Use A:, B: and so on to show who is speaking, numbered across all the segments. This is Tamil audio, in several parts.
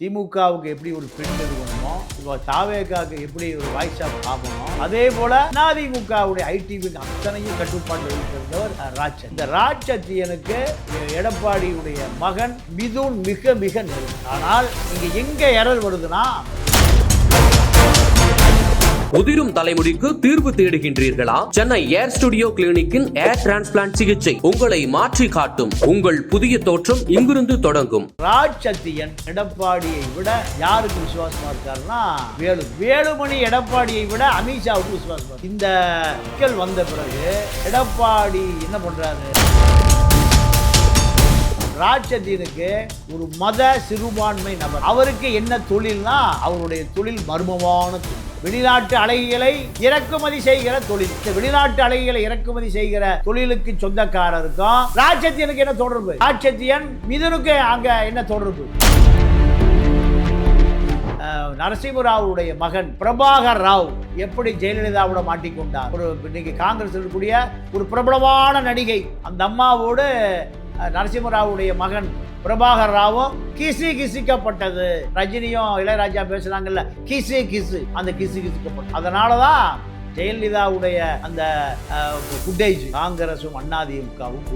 A: திமுகவுக்கு எப்படி ஒரு பெண் நிறுவனமோ இப்போ தாவேகாவுக்கு எப்படி ஒரு வாய்ஸ் ஆஃப் ஆகணும் அதே போல அதிமுகவுடைய ஐடிவிக்கு அத்தனையும் கட்டுப்பாடு வைத்திருந்தவர் ராஜ் இந்த ராட்சத்தியனுக்கு எடப்பாடியுடைய மகன் மிதுன் மிக மிக நெருங்கும் ஆனால் இங்கே எங்கே எரர் வருதுன்னா
B: உதிரும் தலைமுடிக்கு தீர்வு தேடுகின்றீர்களா? சென்னை ஏர் ஸ்டுடியோ கிளினிக்கின் ஏர் டிரான்ஸ்பிளான்ட் சிகிச்சை உங்களை மாற்றி காட்டும். உங்கள் புதிய தோற்றம் இங்கிருந்து தொடங்கும்.
A: ராஜ்சத்தியன் எடப்பாடியை விட யாருக்கு விசுவாசமா இருக்காருன்னா வேலு வேலுமணி எடப்பாடியை விட அமித்ஷாவுக்கு விசுவாசமா இந்த சிக்கல் வந்த பிறகு எடப்பாடி என்ன பண்றாரு? ராட்சதீனுக்கு ஒரு மத சிறுபான்மை நபர். அவருக்கு என்ன தொழில்னா அவருடைய தொழில் மர்மமான தொழில். வெளிநாட்டு அழகிகளை இறக்குமதி செய்கிற தொழில். இந்த வெளிநாட்டு அழகிகளை இறக்குமதி செய்கிற தொழிலுக்கு சொந்தக்காரருக்கும் ராட்சத்தியனுக்கு என்ன தொடர்பு? ராட்சத்தியன் மிதனுக்கு அங்க என்ன தொடர்பு? நரசிம்மராவுடைய மகன் பிரபாகர் ராவ் எப்படி ஜெயலலிதாவோட மாட்டிக்கொண்டார்? ஒரு இன்னைக்கு காங்கிரஸ் இருக்கக்கூடிய ஒரு பிரபலமான நடிகை. அந்த அம்மாவோடு நரசிம்மராவுடைய மகன் பிரபாகர் ராவும் கிசு கிசுக்கப்பட்டது. ரஜினியும் இளையராஜா பேசுனாங்கல்ல கிசு கிசு அந்த கிசு கிசுக்கப்பட்டது. அதனால தான் ஜெயலலிதாவுடைய அந்த ஃபுட்டேஜ் காங்கிரஸும் அண்ணாதிமுகவும்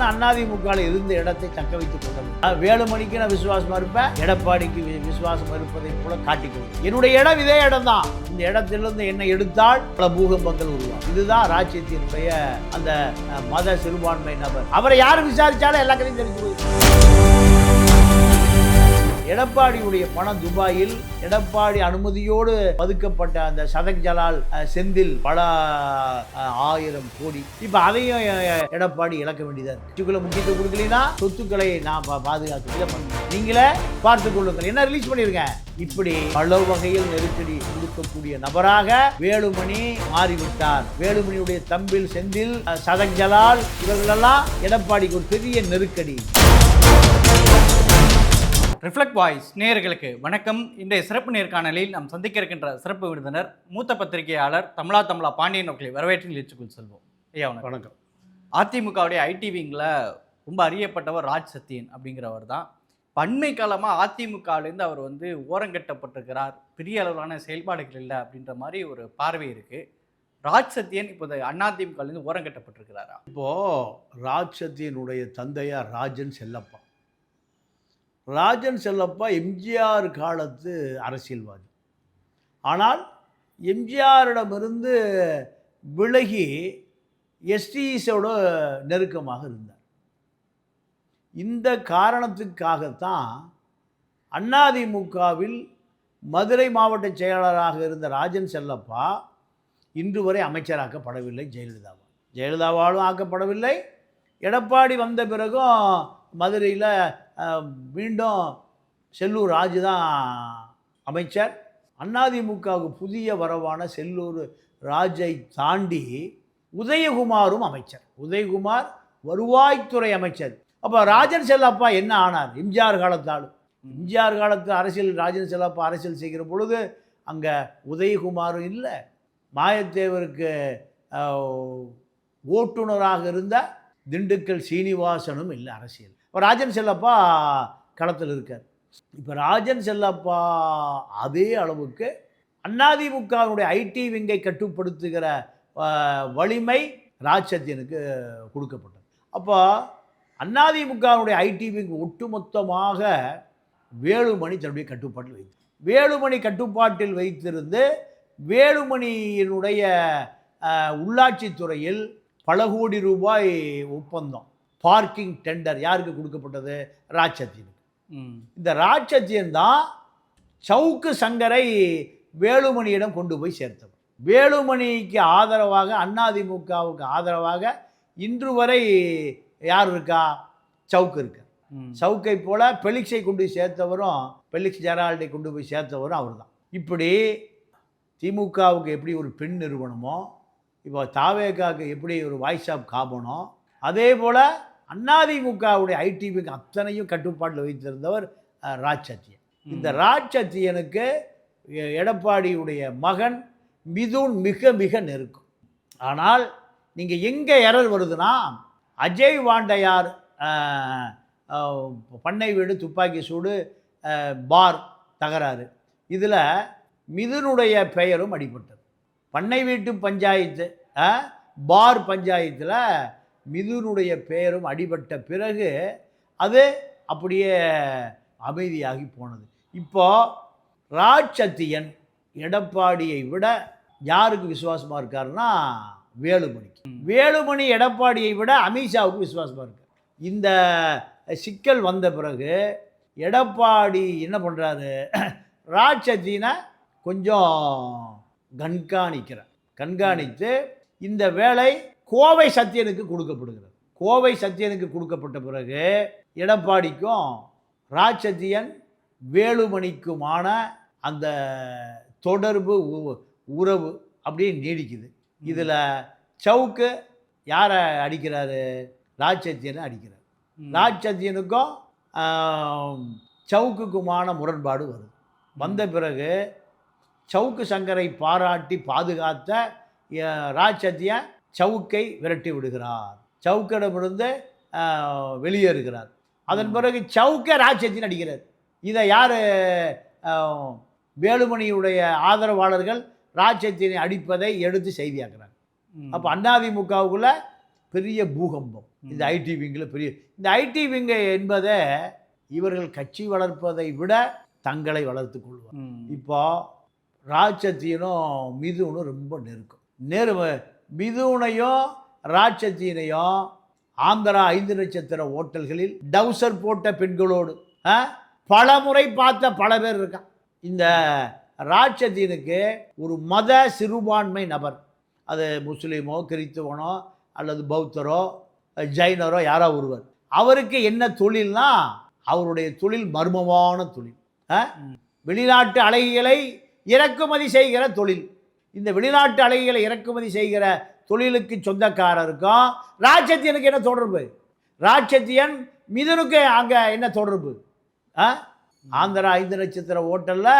A: நான் அதிமுகவில் இருந்த இடத்தை தக்க வைத்துக் கொண்டேன். வேலுமணிக்கு நான் விசுவாசமா இருப்பேன் எடப்பாடிக்கு விசுவாசம் இருப்பதை போல காட்டிக்கொள்ளும். என்னுடைய இடம் இதே இடம் தான் இந்த இடத்திலிருந்து என்னை எடுத்தால் பல பூகம்பங்கள் உருவாகும். இதுதான் ராஜ்யத்தினுடைய அந்த மத சிறுபான்மை நபர். அவரை யார் விசாரிச்சாலும் எல்லா கதையும் தெரிஞ்சு போயிடும் எடப்பாடியுடைய பணம் துபாயில் எடப்பாடி அனுமதியோடு பதுக்கப்பட்ட அந்த சதக் ஜலால் செந்தில் பல ஆயிரம் கோடி. இப்ப அதையும் எடப்பாடி இழக்க வேண்டியதா இருக்கு. முக்கியத்துவம் கொடுக்கலனா சொத்துக்களை நான் பா- பாதுகாக்க நீங்களே பார்த்துக் கொள்ளுங்கள். என்ன ரிலீஸ் பண்ணியிருக்கேன் இப்படி பல வகையில் நெருக்கடி கொடுக்கக்கூடிய நபராக வேலுமணி மாறிவிட்டார். வேலுமணியுடைய தம்பில் செந்தில் சதக் ஜலால் இவர்களெல்லாம் எடப்பாடிக்கு ஒரு பெரிய நெருக்கடி.
C: ரிஃப்ளெக்ட் வாய்ஸ் நேயர்களுக்கு வணக்கம். இன்றைய சிறப்பு நேர்காணலில் நாம் சந்திக்க இருக்கின்ற சிறப்பு விருந்தினர் மூத்த பத்திரிகையாளர் தமிழா தமிழா பாண்டியன் அவர்களை வரவேற்று நிகழ்ச்சிக்குள் செல்வோம். ஐயா வணக்கம்.
A: வணக்கம்.
C: அதிமுகவுடைய ஐடி விங்கில் ரொம்ப அறியப்பட்டவர் ராஜ் சத்தியன் அப்படிங்கிறவர் தான். பன்மை காலமாக அதிமுகவிலேருந்து அவர் வந்து ஓரங்கட்டப்பட்டிருக்கிறார் பெரிய அளவிலான செயல்பாடுகள் இல்லை அப்படின்ற மாதிரி ஒரு பார்வை இருக்குது ராஜ் சத்தியன் இப்போது அதிமுகலேருந்து ஓரங்கட்டப்பட்டிருக்கிறாரா
A: இப்போ ராட்சத்தியனுடைய தந்தையார் ராஜன் செல்லப்பா. ராஜன் செல்லப்பா எம்ஜிஆர் காலத்து அரசியல்வாதி. ஆனால் எம்ஜிஆரிடமிருந்து விலகி எஸ்டிஸோட நெருக்கமாக இருந்தார். இந்த காரணத்துக்காகத்தான் அதிமுகவில் மதுரை மாவட்ட செயலாளராக இருந்த ராஜன் செல்லப்பா இன்று வரை அமைச்சராக்கப்படவில்லை ஜெயலலிதாவால் ஜெயலலிதாவாலும் ஆக்கப்படவில்லை. எடப்பாடி வந்த பிறகும் மதுரையில் மீண்டும் செல்லூர் ராஜு தான் அமைச்சர். அதிமுகவுக்கு புதிய வரவான செல்லூர் ராஜை தாண்டி உதயகுமாரும் அமைச்சர். உதயகுமார் வருவாய்த்துறை அமைச்சர். அப்போ ராஜன் செல்லப்பா என்ன ஆனார்? எம்ஜிஆர் காலத்தால் எம்ஜிஆர் காலத்து அரசியல் ராஜன் செல்லப்பா அரசியல் செய்கிற பொழுது அங்கே உதயகுமாரும் இல்லை. மாயத்தேவருக்கு ஓட்டுநராக இருந்த திண்டுக்கல் சீனிவாசனும் இல்லை அரசியல். இப்போ ராஜன் செல்லப்பா களத்தில் இருக்கார். இப்போ ராஜன் செல்லப்பா அதே அளவுக்கு அதிமுகவினுடைய ஐடி விங்கை கட்டுப்படுத்துகிற வலிமை ராஜ்சத்தியனுக்கு கொடுக்கப்பட்டது. அப்போ அதிமுகவினுடைய ஐடி விங் ஒட்டுமொத்தமாக வேலுமணி தன்னுடைய கட்டுப்பாட்டில் வைத்து வேலுமணி கட்டுப்பாட்டில் வைத்திருந்து வேலுமணியினுடைய உள்ளாட்சித்துறையில் பல கோடி ரூபாய் ஒப்பந்தம் பார்க்கிங் டெண்டர் யாருக்கு கொடுக்கப்பட்டது? ராட்சத்தியனுக்கு. இந்த ராட்சத்தியன் தான் சவுக்கு சங்கரை வேலுமணியிடம் கொண்டு போய் சேர்த்தவர் வேலுமணிக்கு ஆதரவாக அதிமுகவுக்கு ஆதரவாக இன்று வரை யார் இருக்கா? சவுக்கு இருக்கா சவுக்கை போல பெலிக்ஸை கொண்டு போய் சேர்த்தவரும் பெலிக்ஸ் ஜெரால்டை கொண்டு போய் சேர்த்தவரும் அவர் தான் இப்படி திமுகவுக்கு எப்படி ஒரு பெண் நிறுவனமோ இப்போ தாவேகாவுக்கு எப்படி ஒரு வாய்ஸ் ஆஃப் காபனோ அதே போல் அதிமுகவுடைய ஐடிவிக்கு அத்தனையும் கட்டுப்பாட்டில் வைத்திருந்தவர் அஹ், ராஜ் சத்தியன் இந்த ராஜ் சத்தியனுக்கு எ- எடப்பாடியுடைய மகன் மிதுன் மிக மிக நெருக்கம். ஆனால் நீங்கள் எங்கே எரர் வருதுன்னா அஜய் வாண்டையார் பண்ணை வீடு துப்பாக்கி சூடு பார் தகராறு. இதில் மிதுனுடைய பெயரும் அடிபட்டது. பண்ணை வீட்டு பஞ்சாயத்து பார் பஞ்சாயத்தில் மிதுனுடைய பெயரும் அடிபட்ட பிறகு அது அப்படியே அமைதியாகி போனது. இப்போ ராட்சத்தியன் எடப்பாடியை விட யாருக்கு விசுவாசமாக இருக்காருன்னா வேலுமணிக்கு. வேலுமணி எடப்பாடியை விட அமித்ஷாவுக்கு விசுவாசமாக இருக்கார். இந்த சிக்கல் வந்த பிறகு எடப்பாடி என்ன பண்ணுறாரு ராட்சத்தினை கொஞ்சம் கண்காணிக்கிறார். கண்காணித்து இந்த வேலை கோவை சத்தியனுக்கு கொடுக்கப்படுகிறது. கோவை சத்தியனுக்கு கொடுக்கப்பட்ட பிறகு எடப்பாடிக்கும் ராட்சத்தியன் வேலுமணிக்குமான அந்த தொடர்பு உறவு அப்படியே நீடிக்குது. இதில் சவுக்கு யாரை அடிக்கிறாரு? ராட்சத்தியனை அடிக்கிறார். ஆம், சவுக்குக்குமான முரண்பாடு வருது. வந்த பிறகு சவுக்கு சங்கரை பாராட்டி பாதுகாத்த ராட்சத்தியன் சவுக்கை விரட்டி விடுகிறார். சவுக்கிடமிருந்து வெளியேறுகிறார். அதன் பிறகு சவுக்கை ராட்சத்தியன் அடிக்கிறார் இதை யார் வேலுமணியுடைய ஆதரவாளர்கள் ராட்சத்தியனை அடிப்பதை எடுத்து செய்தியாக்குறாங்க. அப்போ அதிமுகவுக்குள்ள பெரிய பூகம்பம். இந்த ஐடி விங்கில் பெரிய இந்த ஐடி விங்கு என்பதை இவர்கள் கட்சி வளர்ப்பதை விட தங்களை வளர்த்து கொள்வார். இப்போ ராட்சத்தியனும் மிதுனும் ரொம்ப நெருக்கம். நேரு மிதுனையும் ராட்சத்தியனையும் ஆந்திரா ஐந்து நட்சத்திர ஓட்டல்களில் டவுசர் போட்ட பெண்களோடு பல முறை பார்த்த பல பேர் இருக்கான் இந்த ராட்சத்தியனுக்கு ஒரு மத சிறுபான்மை நபர். அது முஸ்லீமோ கிறித்துவனோ அல்லது பௌத்தரோ ஜைனரோ யாரோ ஒருவர். அவருக்கு என்ன தொழில்னா அவருடைய தொழில் மர்மமான தொழில். வெளிநாட்டு அழகிகளை இறக்குமதி செய்கிற தொழில். இந்த வெளிநாட்டு அழகிகளை இறக்குமதி செய்கிற தொழிலுக்கு சொந்தக்காரருக்கும். ராட்சத்தியனுக்கு என்ன தொடர்பு? ராட்சத்தியன் மிதுனுக்கு அங்கே என்ன தொடர்பு? ஆந்திரா ஐந்து நட்சத்திர ஹோட்டலில்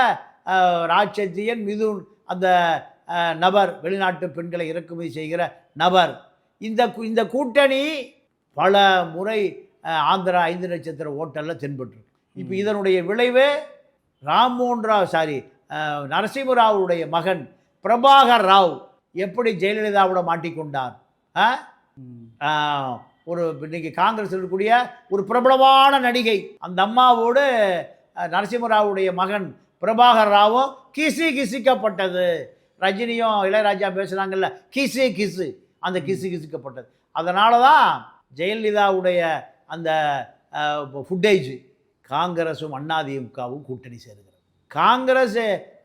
A: ராட்சத்தியன் மிதுன் அந்த நபர் வெளிநாட்டு பெண்களை இறக்குமதி செய்கிற நபர். இந்த இந்த கூட்டணி பல முறை ஆந்திரா ஐந்து நட்சத்திர ஹோட்டலில் தென்பட்டிருக்கு. இப்போ. இதனுடைய விளைவு ராம்மோகன் ராவ் சாரி நரசிம்மராவுடைய மகன் பிரபாகர் ராவ் எப்படி ஜெயலலிதாவோட மாட்டிக்கொண்டார்? ஆ, ஒரு இன்னைக்கு காங்கிரஸ் இருக்கக்கூடிய ஒரு பிரபலமான நடிகை. அந்த அம்மாவோடு நரசிம்மராவுடைய மகன் பிரபாகர் ராவும் கிசி கிசிக்கப்பட்டது. ரஜினியும் இளையராஜா பேசுகிறாங்கல்ல கிசு கிசு. அந்த கிசு கிசுக்கப்பட்டது. அதனால தான் ஜெயலலிதாவுடைய அந்த ஃபுட்டேஜ் காங்கிரஸும் அதிமுகவும் கூட்டணி சேருகிறது. காங்கிரஸ்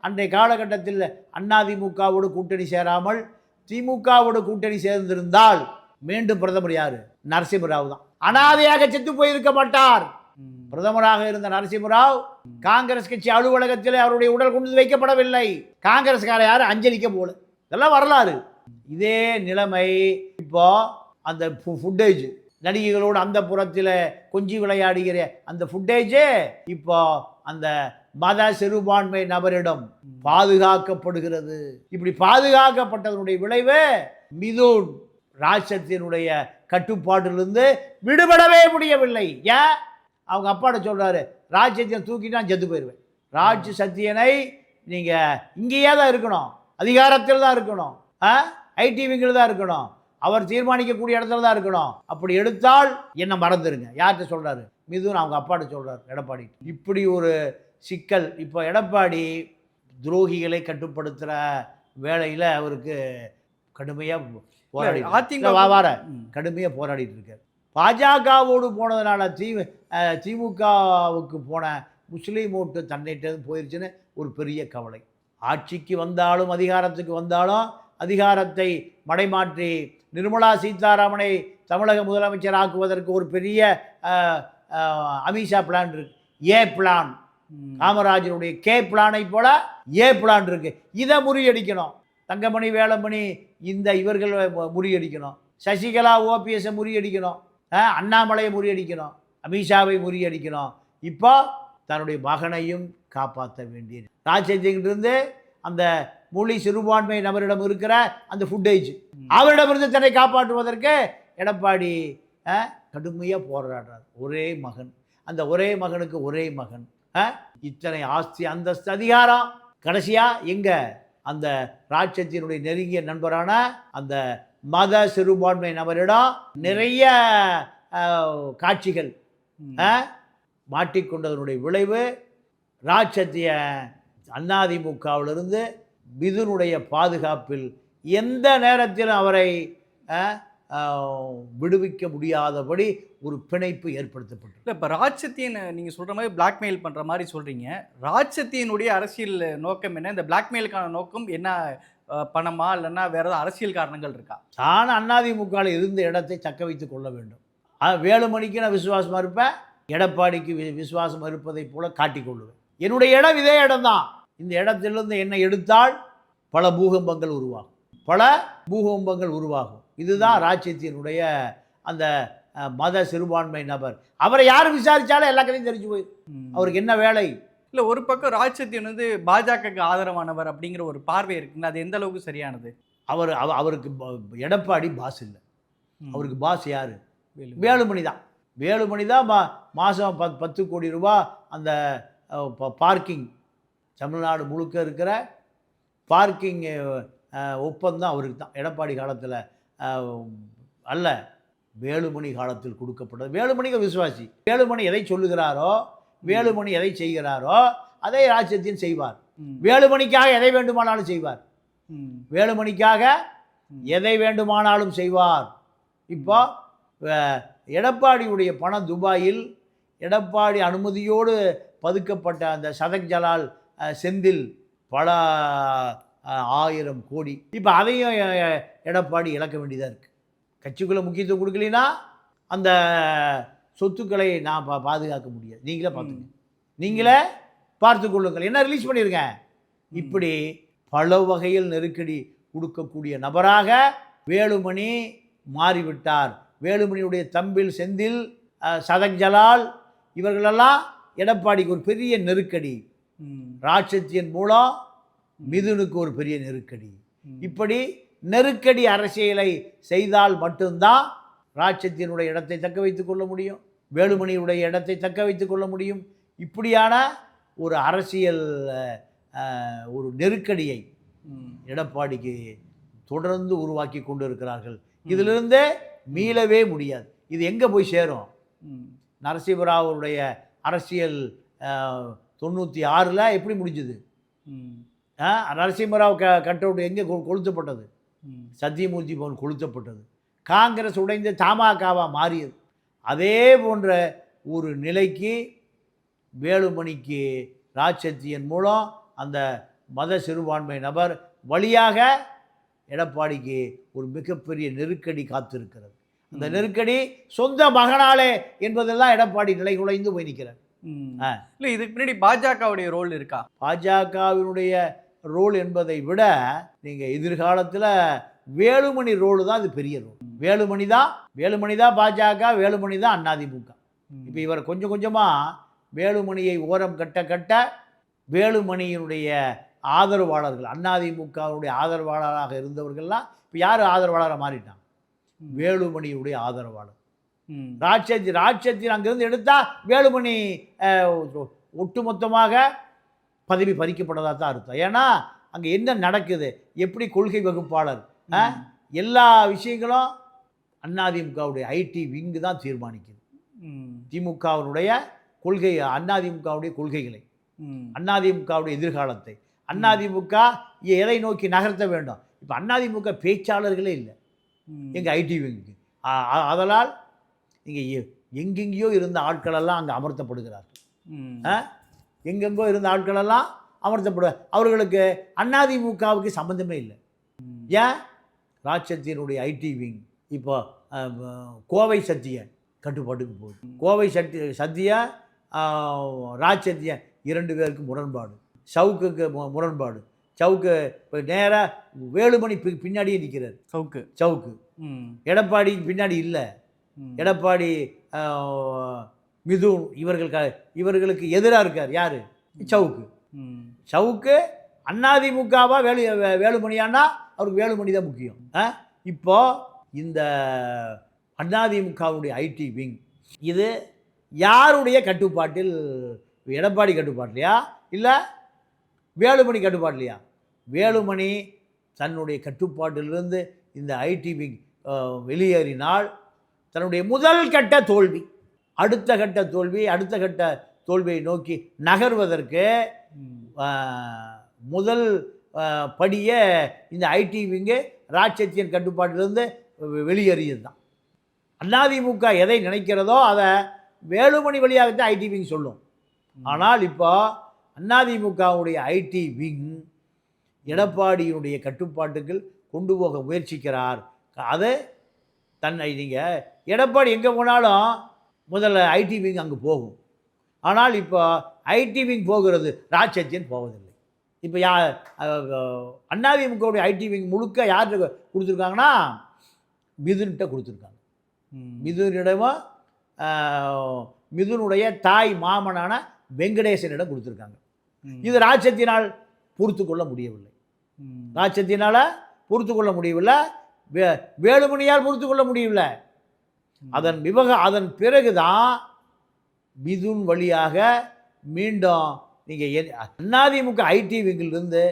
A: அன்றைய காலகட்டத்தில் அதிமுகவோடு கூட்டணி சேராமல் திமுகவோடு கூட்டணி சேர்ந்திருந்தால் மீண்டும் பிரதமர் யாரு? நரசிம்மராவ் தான். அனாதையாக செத்து போயிருக்க மாட்டார். பிரதமராக இருந்த நரசிம்மராவ் காங்கிரஸ் கட்சி அலுவலகத்தில் அவருடைய உடல் கொண்டு வைக்கப்படவில்லை. காங்கிரஸ்கார யாரும் அஞ்சலிக்க போல. இதெல்லாம் வரலாறு. இதே நிலைமை இப்போ அந்த ஃபுட்டேஜ் நடிகைகளோடு அந்த புறத்தில் கொஞ்சி விளையாடுகிற அந்த ஃபுட்டேஜே இப்போ அந்த மத சிறுபான்மை நபரிடம் பாதுகாக்கப்படுகிறது. இப்படி பாதுகாக்கப்பட்டதனுடைய விளைவு மிதுன் ராட்சத்தினுடைய கட்டுப்பாட்டிலிருந்து விடுபடவே முடியவில்லை. ஏன்? அவங்க அப்பாட்ட சொல்கிறாரு ராட்சத்தியன் தூக்கிட்டு நான் செத்து போயிடுவேன் ராட்ச சத்தியனை நீங்கள் இங்கேயே தான் இருக்கணும். அதிகாரத்தில் தான் இருக்கணும். ஐடி விங்கில் தான் இருக்கணும். அவர் தீர்மானிக்கக்கூடிய இடத்துல தான் இருக்கணும். அப்படி எடுத்தால் என்ன மறந்துருங்க. யார்கிட்ட சொல்கிறாரு மிதுன் அவங்க அப்பாட்ட சொல்கிறார் எடப்பாடி இப்படி ஒரு சிக்கல். இப்போ எடப்பாடி துரோகிகளை கட்டுப்படுத்துகிற வேலையில் அவருக்கு கடுமையாக போராடி
C: அதிமுக
A: வா வார.
C: ம்.
A: கடுமையாக போராடிட்டு இருக்காரு பாஜகவோடு போனதுனால தி திமுகவுக்கு போன முஸ்லீம் ஓட்டு தன்னிட்டு போயிருச்சுன்னு ஒரு பெரிய கவலை. ஆட்சிக்கு வந்தாலும் அதிகாரத்துக்கு வந்தாலும் அதிகாரத்தை மடைமாற்றி நிர்மலா சீதாராமனை தமிழக முதலமைச்சர் ஆக்குவதற்கு ஒரு பெரிய அமித்ஷா பிளான் இருக்கு. ஏ பிளான்
C: ம்.
A: காமராஜருடைய கே பிளானை போல ஏ பிளான் இருக்கு. இதை முறியடிக்கணும். தங்கமணி வேளமணி இந்த இவர்கள் முறியடிக்கணும். சசிகலா ஓபிஎஸை முறியடிக்கணும். அண்ணாமலையை முறியடிக்கணும். அமித்ஷாவை முறியடிக்கணும். இப்போ தன்னுடைய மகனையும் காப்பாற்ற வேண்டியது. ராஜ்யத்திலிருந்து அந்த மொழி சிறுபான்மை நபரிடம் இருக்கிற அந்த ஃபுட்டேஜ் அவரிடமிருந்து தன்னை காப்பாற்றுவதற்கு எடப்பாடி கடுமையாக போராடுறார். ஒரே மகன். அந்த ஒரே மகனுக்கு ஒரே மகன்? இத்தனை ஆஸ்தி அந்தஸ்து அதிகாரம். கடைசியாக எங்கே? அந்த ராட்சத்தினுடைய நெருங்கிய நண்பரான அந்த மத சிறுபான்மை நபரிடம் நிறைய காட்சிகள் ஆ? மாட்டிக்கொண்டதனுடைய விளைவு ராட்சத்திய அதிமுகவிலிருந்து மிதுனுடைய பாதுகாப்பில் எந்த நேரத்திலும் அவரை விடுவிக்க முடியாதபடி ஒரு பிணைப்பு ஏற்படுத்தப்பட்டது
C: இல்லை இப்போ ராட்சத்தியன் நீங்கள் சொல்கிற மாதிரி பிளாக்மெயில் பண்ணுற மாதிரி சொல்கிறீங்க ராட்சத்தியனுடைய அரசியல் நோக்கம் என்ன? இந்த பிளாக்மெயிலுக்கான நோக்கம் என்ன பணமா இல்லைன்னா வேற ஏதாவது அரசியல் காரணங்கள் இருக்கா?
A: தான் அதிமுகவில் இருந்த இடத்தை தக்க வைத்துக் கொள்ள வேண்டும். வேலுமணிக்கு நான் விசுவாசமாக இருப்பேன். எடப்பாடிக்கு வி- விசுவாசம் இருப்பதைப் போல காட்டிக்கொள்ளுவேன் என்னுடைய இடம் இதே இடம்தான் இந்த இடத்திலிருந்து என்னை எடுத்தால் பல பூகம்பங்கள் உருவாகும். பல பூகம்பங்கள் உருவாகும். இதுதான் ராஜ்யத்தினுடைய அந்த மத சிறுபான்மை நபர். அவரை யார் விசாரித்தாலும் எல்லா கதையும் தெரிஞ்சு போயிடும் அவருக்கு என்ன வேலை?
C: இல்லை ஒரு பக்கம் ராட்சத்தியன் வந்து பாஜகவுக்கு ஆதரவானவர் அப்படிங்கிற ஒரு பார்வை இருக்குங்க அது எந்த அளவுக்கு சரியானது?
A: அவர் அவ- அவருக்கு எடப்பாடி பாஸ் இல்லை. அவருக்கு பாஸ் யார்?
C: வேலு.
A: வேலுமணி தான். வேலுமணி தான் மா மாதம் பத் பத்து கோடி ரூபா அந்த பார்க்கிங். தமிழ்நாடு முழுக்க இருக்கிற பார்க்கிங் ஒப்பந்தம் அவருக்கு தான். எடப்பாடி காலத்தில் அல்ல. வேலுமணி காலத்தில் கொடுக்கப்பட்டது. வேலுமணிக்கு விசுவாசி. வேலுமணி எதை சொல்லுகிறாரோ வேலுமணி எதை செய்கிறாரோ அதை ராஜ்யத்தின் செய்வார். வேலுமணிக்காக எதை வேண்டுமானாலும் செய்வார். வேலுமணிக்காக. எதை வேண்டுமானாலும் செய்வார். இப்போ எடப்பாடியுடைய பணம் துபாயில் எடப்பாடி அனுமதியோடு பதுக்கப்பட்ட அந்த சதக் ஜலால் செந்தில் பல ஆயிரம் கோடி. இப்போ அதையும் எடப்பாடி இழக்க வேண்டியதாக இருக்குது கட்சிக்குள்ளே முக்கியத்துவம் கொடுக்கலைன்னா அந்த சொத்துக்களை நான் பா பாதுகாக்க முடியாது. நீங்களே பார்த்துங்க. நீங்களே பார்த்து கொள்ளுங்கள். என்ன ரிலீஸ் பண்ணியிருக்கேன் இப்படி பல வகையில் நெருக்கடி கொடுக்கக்கூடிய நபராக வேலுமணி மாறிவிட்டார். வேலுமணியுடைய தம்பில் செந்தில் சதக் ஜலால் இவர்களெல்லாம் எடப்பாடிக்கு ஒரு பெரிய நெருக்கடி. ராட்சத்தியன் மூலம் மிதுனுக்கு ஒரு பெரிய நெருக்கடி. இப்படி நெருக்கடி அரசியலை செய்தால் மட்டும்தான் ராட்சத்தியனுடைய இடத்தை தக்க வைத்துக் கொள்ள முடியும் வேலுமணியுடைய இடத்தை தக்க வைத்துக் கொள்ள முடியும். இப்படியான ஒரு அரசியல் ஒரு நெருக்கடியை. எடப்பாடிக்கு தொடர்ந்து உருவாக்கி கொண்டு இருக்கிறார்கள் இதிலிருந்து மீளவே முடியாது. இது எங்கே போய் சேரும்?
C: ம்.
A: நரசிம்மராவுடைய அரசியல் தொண்ணூற்றி ஆறில் எப்படி முடிஞ்சுது? நரசிம்மராவ் க கட் அவுட் எங்கே கொ- கொளுத்தப்பட்டது. சத்தியமூர்த்தி பவன் கொளுத்தப்பட்டது. காங்கிரஸ் உடைந்து தமாகவா மாறியது. அதே போன்ற ஒரு நிலைக்கு வேலுமணிக்கு ராட்சத்தியன் மூலம் அந்த மத சிறுபான்மை நபர் வழியாக எடப்பாடிக்கு ஒரு மிகப்பெரிய நெருக்கடி காத்திருக்கிறது. அந்த. நெருக்கடி சொந்த மகனாலே என்பதெல்லாம் எடப்பாடி நிலை குலைந்து போய் நிற்கிறார்.
C: இல்ல இதுக்கு பின்னாடி பாஜகவுடைய ரோல் இருக்கா?
A: பாஜகவினுடைய ரோல் என்பதை விட நீங்கள் எதிர்காலத்தில் வேலுமணி ரோல் தான் இது பெரிய ரோல் வேலுமணி தான் வேலுமணி தான் பாஜக வேலுமணி தான் அதிமுக
C: ம்.
A: இப்போ இவர் கொஞ்சம் கொஞ்சமாக வேலுமணியை ஓரம் கட்ட கட்ட வேலுமணியினுடைய ஆதரவாளர்கள் அதிமுகவுடைய ஆதரவாளராக இருந்தவர்கள்லாம் இப்போ யார் ஆதரவாளராக மாறிட்டான்
C: ம்.
A: வேலுமணியுடைய ஆதரவாளர். ராட்சத்தி ராட்சத்தின் அங்கிருந்து எடுத்தால் வேலுமணி ஒட்டுமொத்தமாக பதவி பறிக்கப்பட்டதாக தான் அர்த்தம். ஏன்னா அங்கே என்ன நடக்குது? எப்படி கொள்கை வகுப்பாளர். எல்லா விஷயங்களும் அதிமுகவுடைய ஐடி விங்கு தான் தீர்மானிக்குது. திமுகவினுடைய கொள்கை அதிமுகவுடைய கொள்கைகளை
C: ம்.
A: அதிமுகவுடைய எதிர்காலத்தை. அதிமுக எதை நோக்கி நகர்த்த வேண்டும்? இப்போ அதிமுக பேச்சாளர்களே இல்லை. எங்கள் ஐடி விங்குக்கு அதனால் இங்கே எங்கெங்கேயோ இருந்த ஆட்களெல்லாம் அங்கே அமர்த்தப்படுகிறார்கள்? எங்கெங்கோ இருந்த ஆட்களெல்லாம் அமர்த்தப்படு அவர்களுக்கு அதிமுகவுக்கு சம்மந்தமே இல்லை. ஏன்? ராட்சத்தினுடைய ஐடி விங். இப்போ கோவை சத்திய கட்டுப்பாட்டுக்கு போகுது. கோவை சத்தி சத்திய ராட்சத்திய இரண்டு பேருக்கு முரண்பாடு. சவுக்குக்கு முரண்பாடு. சவுக்கு இப்போ நேராக வேலுமணி பின்னாடியே நிற்கிறார்
C: சவுக்கு.
A: சவுக்கு. எடப்பாடி பின்னாடி இல்லை. எடப்பாடி மிதுன் இவர்கள் க- இவர்களுக்கு எதிராக இருக்கார். யார்? சவுக்கு. சவுக்கு அதிமுகவா வேலு வே- வேலுமணியானா அவருக்கு வேலுமணி தான் முக்கியம். ஆ? இப்போ இந்த அதிமுகவுடைய ஐடி விங் இது யாருடைய கட்டுப்பாட்டில் எடப்பாடி கட்டுப்பாட்டிலையா? இல்லை வேலுமணி கட்டுப்பாட்டிலையா? வேலுமணி தன்னுடைய கட்டுப்பாட்டிலிருந்து இந்த ஐடி விங் வெளியேறினால் தன்னுடைய முதல் கட்ட தோல்வி. அடுத்த கட்ட தோல்வி அடுத்த கட்ட தோல்வியை நோக்கி நகர்வதற்கு முதல் படியே இந்த ஐடி விங்கு ராட்சத்தியன் கட்டுப்பாட்டிலிருந்து வெளியேறியது தான் அதிமுக எதை நினைக்கிறதோ அதை வேலுமணி வழியாகத்தான் ஐடி விங் சொல்லும். ஆனால் இப்போ அதிமுகவுடைய ஐடி விங் எடப்பாடியினுடைய கட்டுப்பாட்டுக்கு கொண்டு போக முயற்சிக்கிறார். அது தன்னை நீங்கள் எடப்பாடி எங்கே போனாலும் முதல்ல ஐடி விங் அங்கே போகும் ஆனால் இப்போ ஐடி விங் போகிறது ராட்சத்தியன் போவதில்லை இப்போ யா அதிமுகவுடைய ஐடி விங் முழுக்க யார்கிட்ட கொடுத்துருக்காங்கன்னா மிதுன்கிட்ட கொடுத்துருக்காங்க. மிதுனிடமும் மிதுனுடைய தாய் மாமனான வெங்கடேசனிடம் கொடுத்துருக்காங்க. இது ராட்சத்தினால் பொறுத்து கொள்ள முடியவில்லை
C: ம்.
A: ராட்சத்தினால் பொறுத்து கொள்ள முடியவில்லை வே வேலுமணியால் பொறுத்து கொள்ள முடியவில்லை. அதன் விவக அதன் பிறகு தான் மிதுன் வழியாக மீண்டும் நீங்கள் அதிமுக ஐடி விங்கிலிருந்து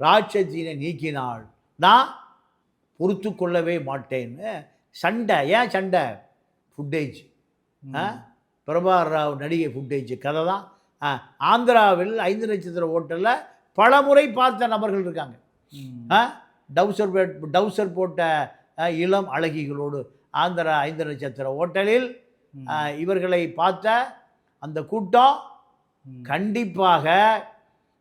A: ராட்சத்தினை நீக்கினால் நான் பொறுத்து கொள்ளவே மாட்டேன்னு. சண்டை ஏன் சண்டை? ஃபுட்டேஜ் ஆ? பிரபாகர் ராவ் நடிகை ஃபுட்டேஜ் கதை தான். ஆந்திராவில் ஐந்து நட்சத்திர ஹோட்டலில் பல முறை பார்த்த நபர்கள் இருக்காங்க. டவுசர் டவுசர் போட்ட இளம் அழகிகளோடு ஆந்திரா ஐந்து நட்சத்திர. ஆ, இவர்களை பார்த்த அந்த கூட்டம். கண்டிப்பாக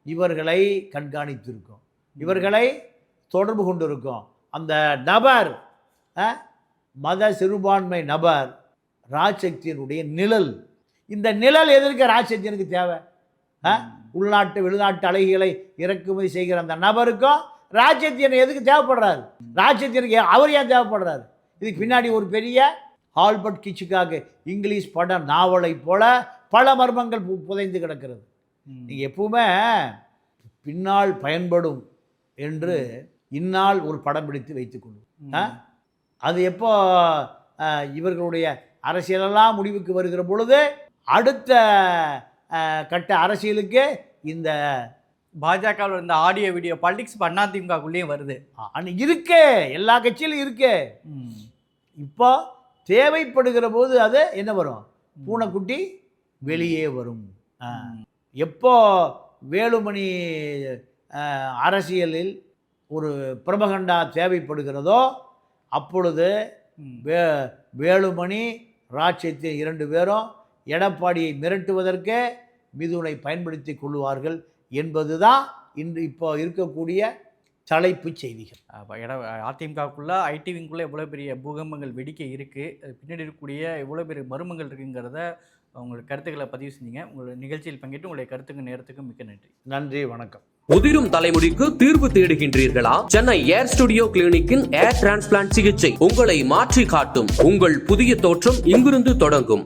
A: இவர்களை கண்காணித்திருக்கும். இவர்களை தொடர்பு கொண்டிருக்கும். அந்த நபர் மத சிறுபான்மை நபர் ராஜசக்தியினுடைய நிழல். இந்த நிழல் எதற்கு ராஜசக்தியனுக்கு தேவை? உள்நாட்டு வெளிநாட்டு அழகிகளை இறக்குமதி செய்கிற அந்த நபருக்கும் ராஜசக்தியன் எதுக்கு தேவைப்படுறாரு? ராஜசக்தியனுக்கு அவர் ஏன் தேவைப்படுறாரு? இதுக்கு பின்னாடி ஒரு பெரிய ஆல்பர்ட் கிச்சுக்காக இங்கிலீஷ் பட நாவலை போல பல மர்மங்கள் பு- புதைந்து கிடக்கிறது. நீங்கள் எப்பவுமே பின்னால் பயன்படும் என்று இந்நாள் ஒரு படம் பிடித்து வைத்துக்கொள்ளும்? அது எப்போ இவர்களுடைய அரசியலெல்லாம் முடிவுக்கு வருகிற பொழுது அடுத்த கட்ட அரசியலுக்கு இந்த
C: பாஜகவில் இருந்த ஆடியோ வீடியோ பாலிடிக்ஸ் இப்போ அதிமுகக்குள்ளேயும் வருது.
A: அணி இருக்கே. எல்லா கட்சியிலும் இருக்கே.
C: இப்போ
A: தேவைப்படுகிற போது அது என்ன வரும்? பூனைக்குட்டி வெளியே வரும். எப்போ வேலுமணி அரசியலில் ஒரு பிரபகண்டா தேவைப்படுகிறதோ அப்பொழுது. வே வேலுமணி ராட்சியத்தின் இரண்டு பேரும் எடப்பாடியை மிரட்டுவதற்கு மிதுனை பயன்படுத்தி கொள்வார்கள் என்பதுதான் இன்று இப்போ இருக்கக்கூடிய தலைப்புச் செய்திகள்.
C: அதிமுகக்குள்ள ஐடி விங்குள்ள எவ்வளோ பெரிய பூகம்பங்கள் வெடிக்க இருக்கு அது பின்னாடி இருக்கக்கூடிய எவ்வளோ பெரிய மர்மங்கள் இருக்குங்கிறத உங்களுடைய கருத்துக்களை பதிவு செஞ்சீங்க. உங்களுடைய நிகழ்ச்சியில் பங்கேற்று உங்களுடைய கருத்துக்கு நேரத்துக்கு மிக்க நன்றி.
A: நன்றி வணக்கம்.
B: உதிரும் தலைமுடிக்கு தீர்வு தேடுகின்றீர்களா? சென்னை ஏர் ஸ்டுடியோ கிளினிக்கின் ஏர் டிரான்ஸ்பிளான்ட் சிகிச்சை உங்களை மாற்றி காட்டும் உங்கள் புதிய தோற்றம் இங்கிருந்து தொடங்கும்.